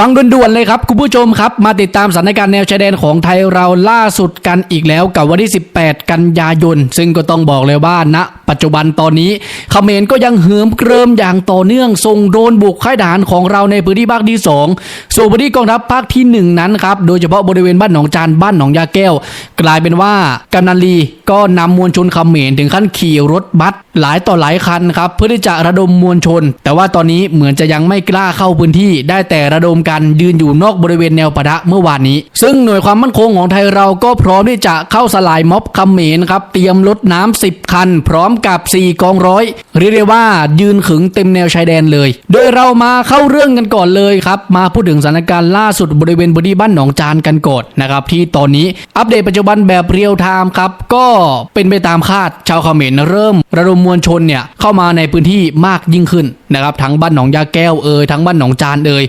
ฟังด่วนๆเลยครับคุณผู้ชมครับ มาติดตามสถานการณ์แนวชายแดนของไทยเราล่าสุดกันอีกแล้วกับวันที่ 18 กันยายน ซึ่งก็ต้องบอกเลยว่าณปัจจุบันตอนนี้เขมรก็ยังเหิมเกริมอย่างต่อเนื่องส่งโดนบุกค่ายทหารของเราในพื้นที่ภาคที่ 2 ส่วนพื้นที่กองทัพภาคที่ 1 นั้นครับ โดยเฉพาะบริเวณบ้านหนองจานบ้านหนองยาแก้ว กลายเป็นว่ากำนันลีก็นำมวลชนเขมรถึงขั้นขี่รถบัส หลายต่อหลายคันครับเพื่อที่จะระดมมวลชน แต่ว่าตอนนี้เหมือนจะยังไม่กล้าเข้าพื้นที่ ได้แต่ระดมกันยืนอยู่นอกบริเวณแนวปะทะเมื่อวานนี้ ซึ่งหน่วยความมั่นคงของไทยเราก็พร้อมที่จะเข้าสลายม็อบเขมรครับเตรียมรถน้ำ10 คัน พร้อมกับ 4 กองร้อยเรียกได้ว่ายืนขึงเต็มแนวชายแดนเลย โดยเรามาเข้าเรื่องกันก่อนเลยครับมาพูดถึงสถานการณ์ล่าสุดบริเวณบริบ้านหนองจานกันก่อนนะครับที่ตอนนี้อัปเดตปัจจุบันแบบเรียลไทม์ครับก็เป็นไปตามคาดชาวเขมรเริ่ม ระดมมวลชนเนี่ยเข้ามาในพื้นที่มากยิ่งขึ้นนะครับทั้งบ้านหนองยาแก้วเอ่ยทั้งบ้านหนองจานเอ่ย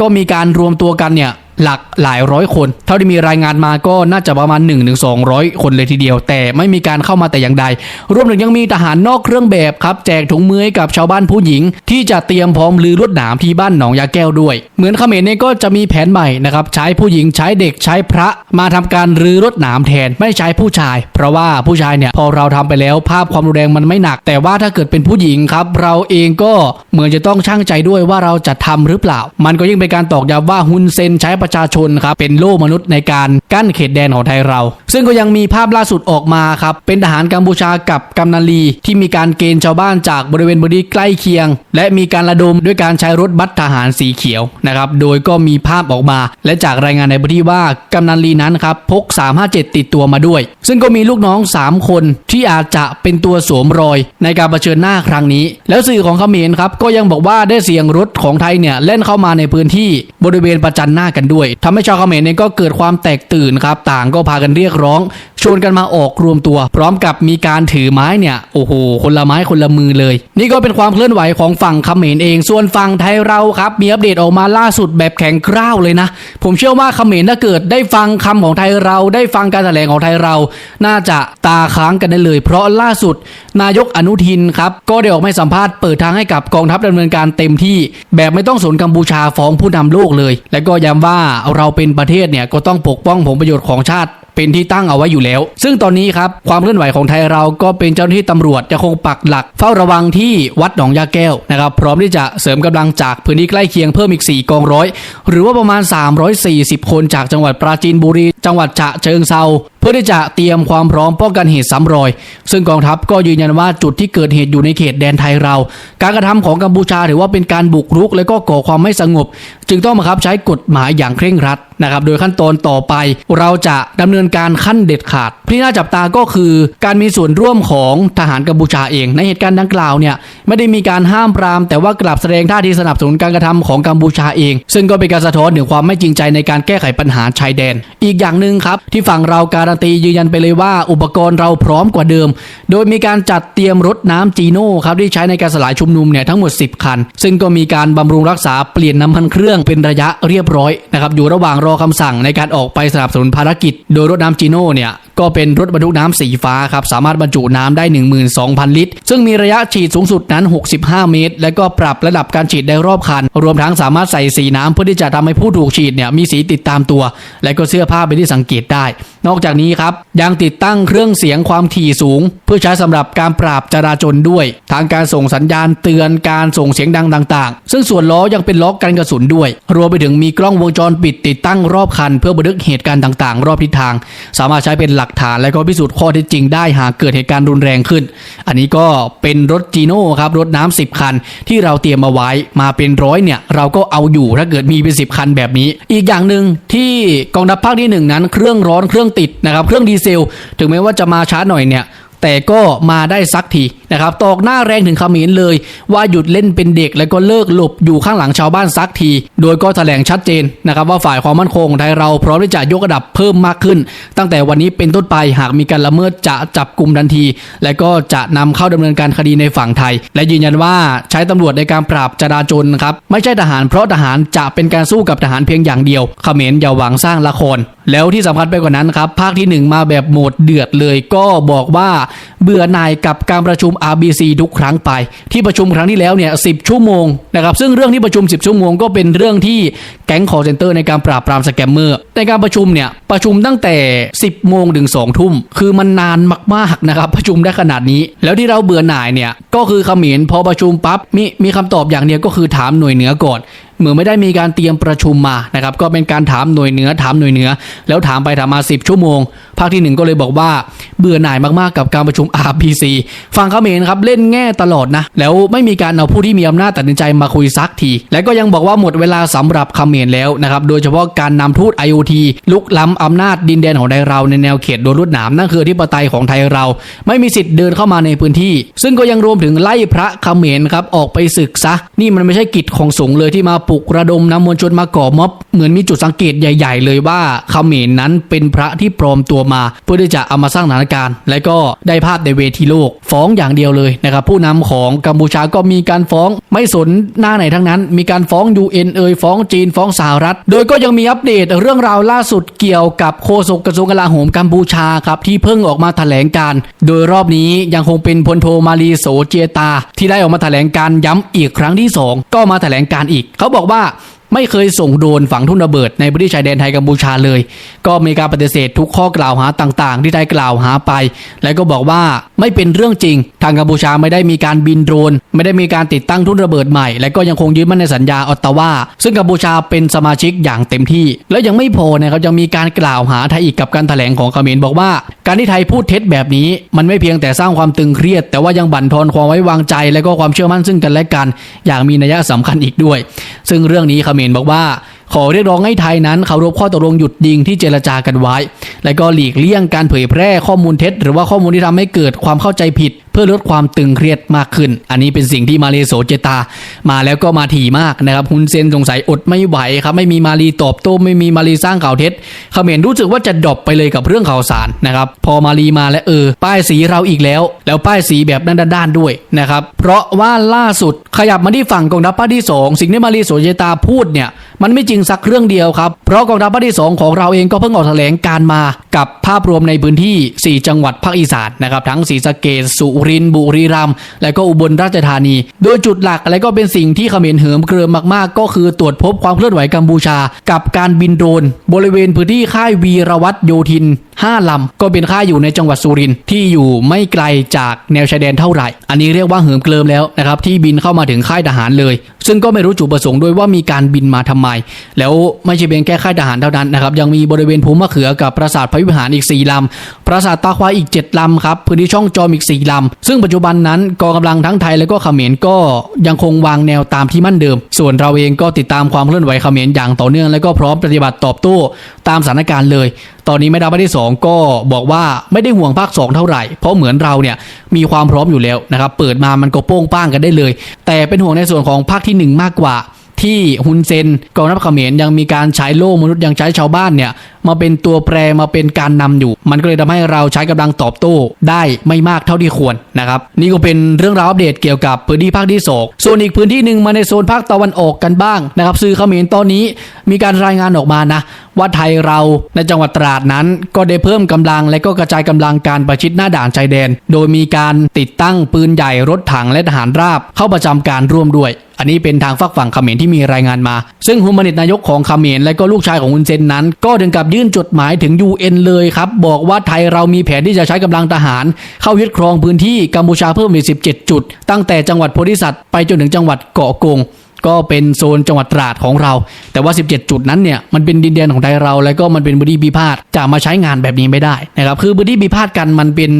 ก็มีการรวมตัวกันเนี่ย หลักหลายร้อยคน เท่าที่มีรายงานมาก็น่าจะประมาณ 1-200 คนเลยทีเดียว แต่ไม่มีการเข้ามาแต่อย่างใด รวมถึงยังมีทหารนอกเครื่องแบบครับ แจกถุงมือให้กับชาวบ้านผู้หญิง ที่จะเตรียมพร้อมลือรวดหนามที่บ้านหนองยาแก้วด้วย เหมือนเขมรเนี่ยก็จะมีแผนใหม่นะครับใช้ผู้หญิงใช้เด็กใช้พระมาทำการรื้อรถหนามแทนไม่ใช้ผู้ชาย เพราะว่าผู้ชายเนี่ยพอเราทำไปแล้วภาพความรุนแรงมันไม่หนัก แต่ว่าถ้าเกิดเป็นผู้หญิงครับเราเองก็เหมือนจะต้องช่างใจด้วยว่าเราจะทำหรือเปล่า มันก็ยิ่งเป็นการตอกย้ำว่าฮุนเซนใช้ประชาชนครับเป็นโล่มนุษย์ในการกั้นเขตแดนของไทยเรา ซึ่งก็ยังมีภาพล่าสุดออกมาครับเป็นทหารกัมพูชากับกำนันลี ที่มีการเกณฑ์ชาวบ้านจากบริเวณบริใกล้เคียง และมีการระดมด้วยการใช้รถบัสทหารสีเขียวนะครับโดยก็มีภาพออกมา และจากรายงานในพื้นที่ว่ากำนันลีนั้นครับพก 357 ติดตัวมาด้วย ซึ่งก็มีลูกน้อง 3 คนที่อาจจะเป็นตัวสวมรอยในการเผชิญหน้าครั้งนี้ แล้วสื่อของเขมรครับก็ยังบอกว่าได้เสียงรถของไทยเนี่ยเล่นเข้ามาในพื้นที่บริเวณประจันหน้ากันด้วยทำให้ชาวเขมรเนี่ยก็เกิดความแตกตื่นครับ ต่างก็พากันเรียกร้อง ชวนกันมาออกรวมตัว พร้อมกับมีการถือไม้เนี่ยโอ้โหคนละไม้คนละมือเลย นี่ก็เป็นความเคลื่อนไหวของฝั่งเขมรเอง ส่วนฝั่งไทยเราครับมีอัปเดตออกมาล่าสุดแบบแข็งกร้าวเลยนะ ผมเชื่อว่าเขมรถ้าเกิดได้ฟังคำของไทยเราได้ฟังการแถลงของไทยเรา น่าจะตาค้างกันได้เลย เพราะล่าสุด นายกอนุทินครับก็ได้ออกมาสัมภาษณ์เปิดทางให้กับกองทัพดำเนินการเต็มที่ แบบไม่ต้องสนกัมพูชาฟ้องผู้นำโลกเลย และก็ย้ำว่าเราเป็นประเทศเนี่ยก็ต้องปกป้องผลประโยชน์ของชาติ เป็นที่ตั้งเอาไว้อยู่แล้ว ซึ่งตอนนี้ครับความเคลื่อนไหวของไทยเราก็เป็นเจ้าหน้าที่ตำรวจจะคงปักหลัก เฝ้าระวังที่วัดหนองยาแก้วนะครับ พร้อมที่จะเสริมกำลังจากพื้นที่ใกล้เคียงเพิ่มอีก 4 กองร้อย หรือว่าประมาณ 340 คนจากจังหวัดปราจีนบุรี จังหวัดฉะเชิงเซา เพื่อที่จะเตรียมความพร้อมป้องกันเหตุซ้ำรอย ซึ่งกองทัพก็ยืนยันว่าจุดที่เกิดเหตุอยู่ในเขตแดนไทยเรา การกระทำของกัมพูชาถือว่าเป็นการบุกรุก และก็ก่อความไม่สงบ จึงต้องบังคับใช้กฎหมายอย่างเคร่งครัดนะครับโดยขั้นตอนต่อไป เราจะดำเนินการขั้นเด็ดขาดที่น่าจับตาก็คือ การมีส่วนร่วมของทหารกัมพูชาเอง ในเหตุการณ์ดังกล่าวเนี่ยไม่ได้มีการห้ามปราม แต่ว่ากลับแสดงท่าทีสนับสนุนการกระทำของกัมพูชาเอง ซึ่งก็เป็นการสะท้อนถึงความไม่จริงใจในการแก้ไขปัญหาชายแดน อีกอย่างหนึ่งครับที่ฝั่งเราการนตียืนยันไปเลยว่าอุปกรณ์เราพร้อมกว่าเดิม โดยมีการจัดเตรียมรถน้ำจีโน่ครับที่ใช้ในการสลายชุมนุมเนี่ยทั้งหมด 10 คัน ซึ่งก็มีการบำรุงรักษาเปลี่ยนน้ำพันเครื่องเป็นระยะเรียบร้อยนะครับอยู่ระหว่างรอคำสั่งในการออกไปสนับสนุนภารกิจ โดยรถน้ำจีโน่เนี่ยก็เป็นรถบรรทุกน้ำสีฟ้าครับสามารถบรรจุน้ำได้ 12,000 ลิตร ซึ่งมีระยะฉีดสูงสุดนั้น 65 เมตร และก็ปรับระดับการฉีดได้รอบคัน รวมทั้งสามารถใส่สีน้ำเพื่อที่จะทำให้ผู้ถูกฉีดเนี่ยมีสีติดตามตัว และก็เสื้อผ้าเป็นที่สังเกตได้ นอกจากนี้ครับยังติดตั้งเครื่องเสียงความถี่สูง เพื่อใช้สำหรับการปราบจราจรด้วย ทางการส่งสัญญาณเตือนการส่งเสียงดังต่าง ๆ ซึ่งส่วนล้อยังเป็นล้อกันกระสุนด้วย รวมไปถึงมีกล้องวงจรปิดติดตั้งรอบคัน เพื่อบันทึกเหตุการณ์ต่าง ๆ รอบทิศทาง สามารถใช้เป็นหลักฐานและก็พิสูจน์ข้อเท็จจริงได้หากเกิดเหตุการณ์รุนแรงขึ้น อันนี้ก็เป็นรถจีโน่ครับรถน้ำ10 คัน ที่เราเตรียมมาไว้มาเป็นร้อยเนี่ย เราก็เอาอยู่ถ้าเกิดมีเป็น10 คันแบบนี้ อีกอย่างหนึ่งที่กองทัพภาคที่หนึ่งนั้นเครื่องร้อนเครื่องติดนะครับเครื่องดีเซล ถึงแม้ว่าจะมาช้าหน่อยเนี่ย แต่ก็มาได้สักทีนะครับตอกหน้าแรงถึงขมรเลย ว่าหยุดเล่นเป็นเด็กแล้วก็เลิกหลบอยู่ข้างหลังชาวบ้านสักที โดยก็แถลงชัดเจนนะครับว่าฝ่ายความมั่นคงของไทยเราพร้อมที่จะยกระดับเพิ่มมากขึ้น ตั้งแต่วันนี้เป็นต้นไปหากมีการละเมิดจะจับกลุ่มทันที และก็จะนำเข้าดำเนินการคดีในฝั่งไทย และยืนยันว่าใช้ตำรวจในการปราบจราจรครับไม่ใช่ทหารเพราะทหารจะเป็นการสู้กับทหารเพียงอย่างเดียวขมรอย่าหวังสร้างละครแล้วที่สำคัญไปกว่านั้นครับ ภาคที่ 1 มาแบบโหมดเดือดเลยก็บอกว่าเบื่อหน่ายกับการประชุม RBC ทุกครั้งไป ที่ประชุมครั้งที่แล้วเนี่ย10ชั่วโมงนะครับซึ่งเรื่องที่ประชุม 10 ชั่วโมงก็เป็นเรื่องที่แก๊งคอร์เซนเตอร์ในการปราบปรามสแกมเมอร์ในการประชุมเนี่ยประชุมตั้งแต่ 10 โมงถึง2ทุ่ม คือมันนานมากๆนะครับประชุมได้ขนาดนี้ แล้วที่เราเบื่อหน่ายเนี่ยก็คือขมรพอประชุมปั๊บมีมีคำตอบอย่างเดียวก็คือถามหน่วยเหนือก่อน เหมือนไม่ได้มีการเตรียมประชุมมานะครับก็เป็นการถามหน่วยเหนือถามหน่วยเหนือ แล้วถามไปถามมา 10 ชั่วโมง ภาคที่หนึ่งก็เลยบอกว่าเบื่อหน่ายมากๆกับการประชุม RPC ฟังเขมรครับเล่นแง่ตลอดนะ แล้วไม่มีการเอาผู้ที่มีอำนาจตัดสินใจมาคุยซักที และก็ยังบอกว่าหมดเวลาสำหรับเขมรแล้วนะครับโดยเฉพาะการนำทูต IoT ลุกล้ำอำนาจดินแดนของไทยเราในแนวเขตโดนรุดหนามนั่นคืออธิปไตยของไทยเรา ไม่มีสิทธิ์เดินเข้ามาในพื้นที่ ซึ่งก็ยังรวมถึงไล่พระเขมรครับออกไปศึกซะนี่มันไม่ใช่กิจของสงฆ์เลยที่มาปลุกระดมนำมวลชนมาก่อม็อบ เหมือนมีจุดสังเกตใหญ่ ๆ เลยว่าเขมรนั้นเป็นพระที่ปลอมตัวมา เพื่อที่จะเอามาสร้างสถานการณ์ และก็ได้ภาพในเวทีโลก ฟ้องอย่างเดียวเลยนะครับผู้นำของกัมพูชาก็มีการฟ้องไม่สนหน้าไหนทั้งนั้น มีการฟ้อง UN เอ่ยฟ้องจีนฟ้องสหรัฐ โดยก็ยังมีอัปเดตเรื่องราวล่าสุดเกี่ยวกับโฆษกกระทรวงกลาโหมกัมพูชาครับที่เพิ่งออกมาแถลงการ โดยรอบนี้ยังคงเป็นพลโทมาลีโสเจตา ที่ได้ออกมาแถลงการย้ำอีกครั้งที่สองก็มาแถลงการอีกเขาบอกว่า ไม่เคยส่งโดนฝังทุ่นระเบิดในพื้นที่ชายแดนไทยกัมพูชาเลย ก็มีการปฏิเสธทุกข้อกล่าวหาต่าง ๆ ที่ไทยกล่าวหาไป และก็บอกว่าไม่เป็นเรื่องจริง ทางกัมพูชาไม่ได้มีการบินโดรน ไม่ได้มีการติดตั้งทุ่นระเบิดใหม่ และก็ยังคงยึดมั่นในสัญญาออตตาวาซึ่งกัมพูชาเป็นสมาชิกอย่างเต็มที่ และยังไม่พอนะครับยังมีการกล่าวหาไทยอีกกับการแถลงของเขมรบอกว่า การที่ไทยพูดเท็จแบบนี้ มันไม่เพียงแต่สร้างความตึงเครียด แต่ว่ายังบั่นทอนความไว้วางใจ และก็ความเชื่อมั่นซึ่งกันและกัน อย่างมีนัยสำคัญอีกด้วย ซึ่งเรื่องนี้เขมรบอกว่า ขอเรียกร้องให้ไทยนั้นเคารพข้อตกลงหยุดยิงที่เจรจากันไว้ และก็หลีกเลี่ยงการเผยแพร่ข้อมูลเท็จ หรือว่าข้อมูลที่ทำให้เกิดความเข้าใจผิด เพื่อลดความตึงเครียดมากขึ้น อันนี้เป็นสิ่งที่มาเลโสเจตา มาแล้วก็มาถี่มากนะครับฮุนเซนสงสัยอดไม่ไหวครับไม่มีมาลีตอบโต้ไม่มีมาลีสร้างข่าวเท็จเขมรรู้สึกว่าจะดรอปไปเลยกับเรื่องข่าวสารนะครับพอมาลีมาและเออ ป้ายสีเราอีกแล้ว แล้วป้ายสีแบบด้านๆด้วยนะครับเพราะว่าล่าสุดขยับมาที่ฝั่งกองทัพภาคที่สองสิ่งที่มาลีโสเจตาพูดเนี่ย มันไม่จริงสักเรื่องเดียวครับ เพราะกองทัพภาคที่ 2 ของเราเองก็เพิ่งออกแถลงการมากับภาพรวมในพื้นที่ 4 จังหวัดภาคอีสานนะครับทั้งศรีสะเกษสุรินทร์บุรีรัมย์และก็อุบลราชธานี โดยจุดหลักและก็เป็นสิ่งที่เขมรเหิมเกริมมากๆ ก็คือตรวจพบความเคลื่อนไหวกัมพูชา กับการบินโดรนบริเวณพื้นที่ค่ายวีรวัตรโยธิน 5 ลำ ก็เป็นค่ายอยู่ในจังหวัดสุรินทร์ที่อยู่ไม่ไกลจากแนวชายแดนเท่าไหร่ อันนี้เรียกว่าเหิมเกริมแล้วนะครับที่บินเข้ามาถึงค่ายทหารเลย ซึ่งก็ไม่รู้จุดประสงค์ด้วยว่ามีการบินมาทำไมแล้วไม่ใช่เพียงแค่ค่ายทหารเท่านั้นนะครับยังมีบริเวณภูมะเขือกับปราสาทพระวิหารอีก 4ลำปราสาทตาควายอีก 7ลำครับพื้นที่ช่องจอมอีก 4ลำซึ่งปัจจุบันนั้นกองกำลังทั้งไทยและก็เขมรก็ยังคงวางแนวตามที่มั่นเดิม ส่วนเราเองก็ติดตามความเคลื่อนไหวเขมรอย่างต่อเนื่องและก็พร้อมปฏิบัติตอบโต้ตามสถานการณ์เลย ตอนนี้แม่ดาวภาคที่2ก็บอกว่าไม่ได้ห่วงภาค 2 เท่าไหร่ เพราะเหมือนเราเนี่ยมีความพร้อมอยู่แล้วนะครับเปิดมามันก็โป้งป้างกันได้เลย แต่เป็นห่วงในส่วนของภาคที่ 1 มากกว่า ที่ฮุนเซนกองทัพเขมรยังมีการใช้โล่มนุษย์ยังใช้ชาวบ้านเนี่ยมาเป็นตัวแปรมาเป็นการนำอยู่ มันก็เลยทำให้เราใช้กำลังตอบโต้ได้ไม่มากเท่าที่ควรนะครับนี่ก็เป็นเรื่องราวอัปเดตเกี่ยวกับพื้นที่ภาคที่สองส่วนอีกพื้นที่หนึ่งมาในโซนภาคตะวันออกกันบ้างนะครับสื่อเขมรตอนนี้มีการรายงานออกมานะว่าไทยเราในจังหวัดตราดนั้น ก็ได้เพิ่มกำลังและก็กระจายกำลังการประชิดหน้าด่านชายแดน โดยมีการติดตั้งปืนใหญ่รถถังและทหารราบเข้าประจำการร่วมด้วย อันนี้เป็นทางฝักฝั่งเขมรที่มีรายงานมา ซึ่งฮุมานิตนายกของเขมรและก็ลูกชายของฮุนเซนนั้น ก็ถึงกับยื่นจดหมายถึง UN เลยครับ บอกว่าไทยเรามีแผนที่จะใช้กำลังทหาร เข้ายึดครองพื้นที่กัมพูชาเพิ่มอีก17 จุด ตั้งแต่จังหวัดโพธิสัตว์ไปจนถึงจังหวัดเกาะกง ก็เป็นโซนจังหวัดตราดของเรา แต่ว่า 17 จุดนั้นเนี่ยมันเป็นดินแดนของไทยเรา แล้วก็มันเป็นพื้นที่พิพาทจะมาใช้งานแบบนี้ไม่ได้นะครับคือพื้นที่พิพาทกันมันเป็น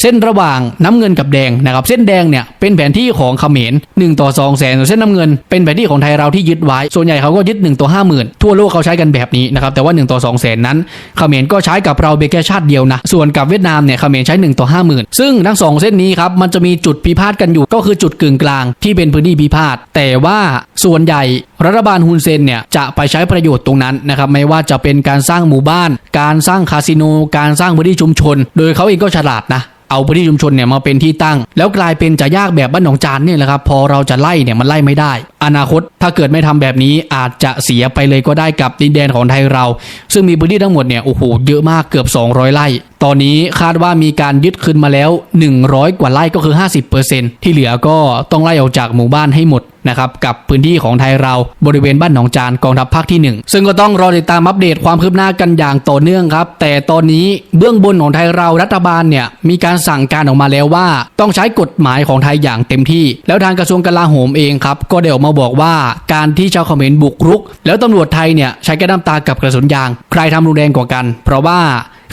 เส้นระหว่างน้ำเงินกับแดงนะครับเส้นแดงเนี่ยเป็นแผนที่ของเขมร1ต่อ2แสนส่วนเส้นน้ำเงิน เป็นแผนที่ของไทยเราที่ยึดไว้ ส่วนใหญ่เขาก็ยึด1ต่อ50,000 ทั่วโลกเขาใช้กันแบบนี้นะครับแต่ว่า1ต่อ2แสนนั้นเขมรก็ใช้กับเราเบแค่ชาติเดียวนะส่วนกับเวียดนามเนี่ยเขมรใช้1ต่อ50,000 ซึ่งทั้งสองเส้นนี้ครับมันจะมีจุดพิพาทกันอยู่ก็คือจุดกึ่งกลางที่เป็นพื้นที่พิพาทแต่ว่าส่วนใหญ่รัฐบาลฮุนเซนเนี่ยจะไปใช้ประโยชน์ตรงนั้นนะครับไม่ว่าจะเป็นการสร้างหมู่บ้าน การสร้างคาสิโน การสร้างพื้นที่ชุมชน โดยเขาเองก็ฉลาดนะเอาพื้นที่ชุมชนเนี่ยมาเป็นที่ตั้ง แล้วกลายเป็นจะยากแบบบ้านหนองจานเนี่ยแหละครับพอเราจะไล่เนี่ยมันไล่ไม่ได้ อนาคตถ้าเกิดไม่ทำแบบนี้อาจจะเสียไปเลยก็ได้กับดินแดนของไทยเรา ซึ่งมีพื้นที่ทั้งหมดเนี่ยโอ้โหเยอะมากเกือบ 200 ไร่ ตอนนี้คาดว่ามีการยึดคืนมาแล้ว 100 กว่าไร่ก็คือ 50%ที่เหลือก็ต้องไล่ออกจากหมู่บ้านให้หมด นะครับกับพื้นที่ของไทยเราบริเวณบ้านหนองจานกองทัพภาคที่ 1 ซึ่งก็ต้องรอติดตามอัปเดตความคืบหน้ากันอย่างต่อเนื่องครับ แต่ตอนนี้เบื้องบนของไทยเรารัฐบาลเนี่ยมีการสั่งการออกมาแล้วว่า ต้องใช้กฎหมายของไทยอย่างเต็มที่ แล้วทางกระทรวงกลาโหมเองครับก็ได้ออกมาบอกว่าการที่ชาวเขมรบุกรุก แล้วตำรวจไทยเนี่ยใช้แก๊สน้ำตากับกระสุนยาง ใครทำรุนแรงกว่ากัน เพราะว่า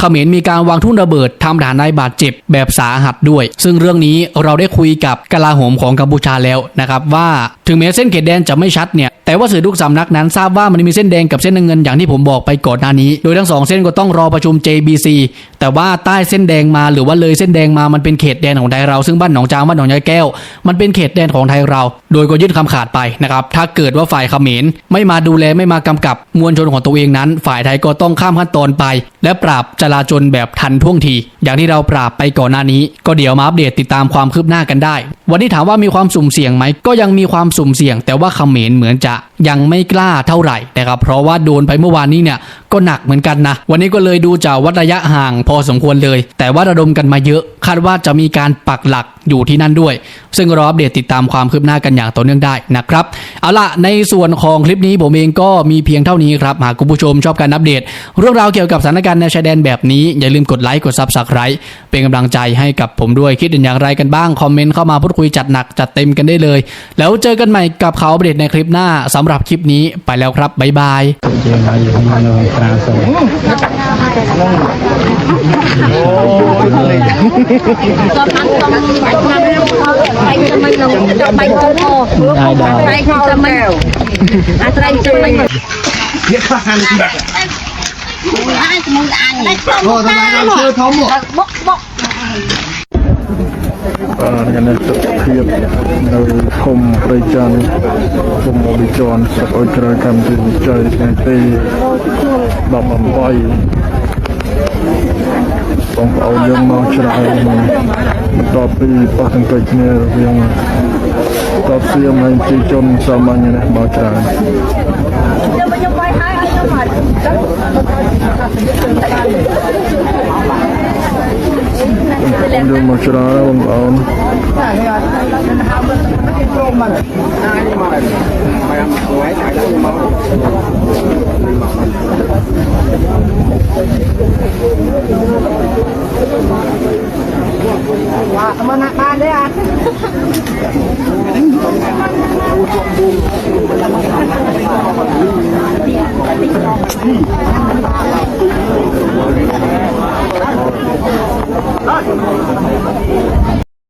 ขมรมีการวางทุ่นระเบิดทำฐานนายบาดเจ็บแบบสาหัสด้วย ซึ่งเรื่องนี้เราได้คุยกับกลาโหมของกัมพูชาแล้วนะครับว่าถึงแม้เส้นเขตแดนจะไม่ชัดเนี่ยแต่ว่าสื่อทุกสำนักนั้นทราบว่ามันมีเส้นแดงกับเส้นเงินอย่างที่ผมบอกไปก่อนหน้านี้ โดยทั้งสองเส้นก็ต้องรอประชุม JBC แต่ว่าใต้เส้นแดงมาหรือว่าเลยเส้นแดงมามันเป็นเขตแดนของไทยเราซึ่งบ้านหนองจางบ้านหนองยายแก้ว มันเป็นเขตแดนของไทยเรา โดยก็ยื่นคำขาดไปนะครับถ้าเกิดว่าฝ่ายเขมรไม่มาดูแลไม่มากำกับมวลชนของตัวเองนั้น ฝ่ายไทยก็ต้องข้ามขั้นตอนไป และปราบจลาจลแบบทันท่วงที อย่างที่เราปราบไปก่อนหน้านี้ ก็เดี๋ยวมาอัปเดตติดตามความคืบหน้ากันได้ วันนี้ถามว่ามีความสุ่มเสี่ยงไหมก็ยังมีความสุ่มเสี่ยง แต่ว่าเขมรเหมือนจะ ยังไม่กล้าเท่าไหร่นะครับเพราะว่าโดนไปเมื่อวานนี้เนี่ยก็หนักเหมือนกันนะ วันนี้ก็เลยดูจะวัดระยะห่างพอสมควรเลย แต่ว่าระดมกันมาเยอะ คาดว่าจะมีการปักหลักอยู่ที่นั่นด้วย ซึ่งรออัปเดตติดตามความคืบหน้ากันอย่างต่อเนื่องได้นะครับ เอาล่ะ ในส่วนของคลิปนี้ผมเองก็มีเพียงเท่านี้ครับ หากคุณผู้ชมชอบการอัปเดต เรื่องราวเกี่ยวกับสถานการณ์ในชายแดนแบบนี้อย่าลืมกดไลค์กดซับสไคร b e เป็นกำลังใจให้กับผมด้วยคิดเห็นอย่างไรกันบ้าง คอมเมนต์เข้ามาพูดคุยจัดหนักจัดเต็มกันได้เลย แล้วเจอกันใหม่กับเขาปรเด็ในคลิปหน้าสำหรับคลิปนี้ไปแล้วครับบ๊ายบายเจอกันอยู่ที่มาลยไปจะมัอาศัจะมั មួយអាយជាមួយអាយនេះអូទៅណាឈើធំបុកបុកបាទយ៉ាងនេះទឹកភាពនៅភូមិព្រៃច័ន្ទភូមិវិជន់ស្រុកអុយក្រោយកម្ពុជាច័យថ្ងៃទី18បងប្អូនយើងមកច្រៃបន្ទាប់ពីប៉ះទង្គិចគ្នារវាងតបសៀមហើយជាជនសាមញ្ញនេះមកច្រៃខ្ញុំខ្ញុំបាយហើយខ្ញុំមក នมาหน้าบ้านได้อะ